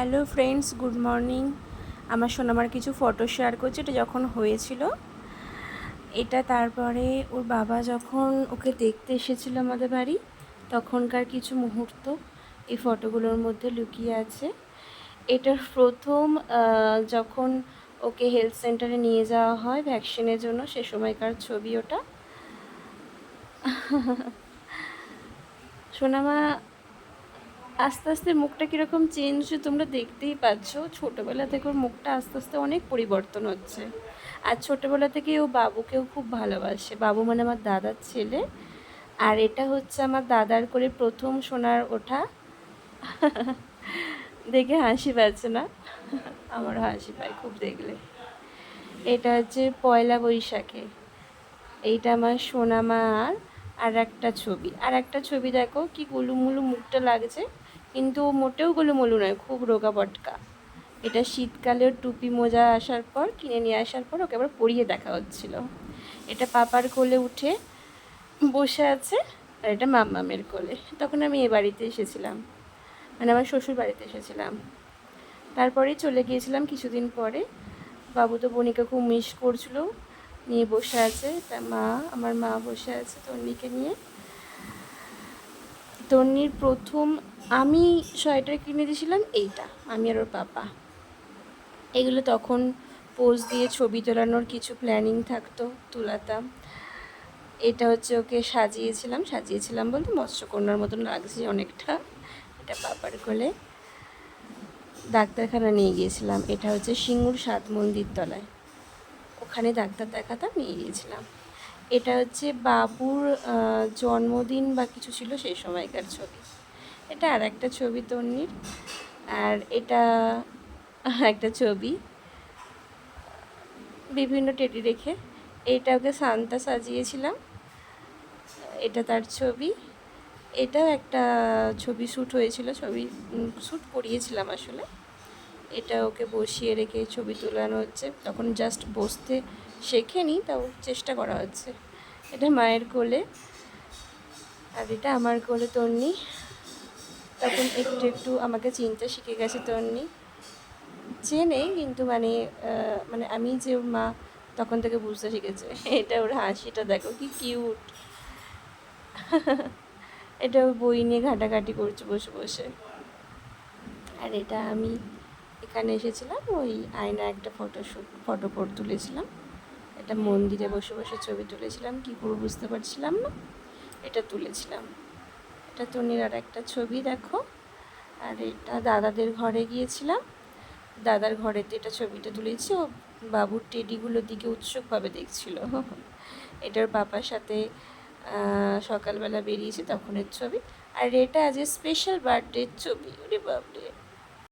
Hello friends, good morning. আমার সোনামার কিছু photo share করছে, এটা যখন হয়েছিল, এটা তারপরে ওর বাবা যখন ওকে দেখতে এসেছিল আমাদের বাড়ি, তখনকার কিছু মুহূর্ত এই ফটোগুলোর মধ্যে লুকিয়ে আছে। এটার প্রথম যখন ওকে হেলথ সেন্টারে নিয়ে যাওয়া হয় ভ্যাকসিনের জন্য, সে সময়কার ছবি ওটা। সোনামা আস্তে আস্তে মুখটা কীরকম চেঞ্জ তোমরা দেখতেই পাচ্ছ। ছোটোবেলা থেকে ওর মুখটা আস্তে আস্তে অনেক পরিবর্তন হচ্ছে। আর ছোটোবেলা থেকে ও বাবুকেও খুব ভালোবাসে। বাবু মানে আমার দাদার ছেলে। আর এটা হচ্ছে আমার দাদার করে প্রথম সোনার ওঠা। দেখে হাসি পাচ্ছে না? আমারও হাসি পায় খুব দেখলে। এটা হচ্ছে পয়লা বৈশাখে। এইটা আমার সোনামার আর একটা ছবি। আর একটা ছবি দেখো কি গুলুমুলু মুখটা লাগছে। কিন্তু মোটেও গুলুমুলু নয়, খুব রোগা বটকা। এটা শীতকালে টুপি মোজা আসার পর, কিনে নিয়ে আসার পর ওকে আবার পরিয়ে দেখা হচ্ছিল। এটা পাপার কোলে উঠে বসে আছে আর এটা মাম্মামের কোলে। তখন আমি এ বাড়িতে এসেছিলাম। মানে আমার শ্বশুর বাড়িতে এসেছিলাম। তারপরে চলে গিয়েছিলাম কিছুদিন পরে। বাবু তো বনিকা খুব মিস করছিল। নিয়ে বসে আছে। তার মা, আমার মা বসে আছে তন্নিকে নিয়ে। তন্নির প্রথম আমি সোয়েটার কিনে দিয়েছিলাম এইটা, আমি আর ওর পাপা। এগুলো তখন পোজ দিয়ে ছবি তোলানোর কিছু প্ল্যানিং থাকতো, তুলাতাম। এটা হচ্ছে ওকে সাজিয়েছিলাম সাজিয়েছিলাম বলতে মৎস্যকন্যার মতন লাগছে অনেকটা, এটা পাপার কোলে। ডাক্তারখানা নিয়ে গিয়েছিলাম, এটা হচ্ছে সিঙ্গুর সাত মন্দির তলায়। ওখানে ডাক্তার দেখাতাম নিয়ে গিয়েছিলাম। এটা হচ্ছে বাবুর জন্মদিন বা কিছু ছিল সেই সময়কার ছবি। এটা আর একটা ছবি তন্নির আর এটা একটা ছবি। বিভিন্ন টেডি রেখে এটা ওকে সান্তা সাজিয়েছিলাম। এটা তার ছবি। এটাও একটা ছবি শ্যুট হয়েছিল, ছবি শ্যুট করিয়েছিলাম আসলে। এটা ওকে বসিয়ে রেখে ছবি তোলানো হচ্ছে। তখন জাস্ট বসতে শেখেনি, তাও চেষ্টা করা হচ্ছে। এটা মায়ের কোলে। আর এটা আমার কোলে তন্নি তখন একটু একটু আমাকে চিনতে শিখে গেছে তন্নি। চেনে কিন্তু মানে মানে আমি যে ওর মা তখন থেকে বুঝতে শিখেছে। এটা ওর হাসিটা দেখো কি কিউট এটা বই নিয়ে ঘাটাঘাটি করছে বসে বসে। আর এটা আমি এখানে এসেছিলাম, ওই আয়না একটা ফটোশ্যুট ফটো করে তুলেছিলাম। এটা মন্দিরে বসে বসে ছবি তুলেছিলাম, কী করব বুঝতে পারছিলাম না। এটা তুলেছিলাম। এটা তনির আর একটা ছবি, দেখো। আর এটা দাদাদের ঘরে গিয়েছিলাম। দাদার ঘরেতে এটা ছবিটা তুলেছি। ও বাবুর টেডিগুলোর দিকে উৎসুকভাবে দেখছিল। এটার বাবার সাথে সকালবেলা বেরিয়েছি তখনের ছবি। আর এটা আজ স্পেশাল বার্থডের ছবি। ওরে বাপরে!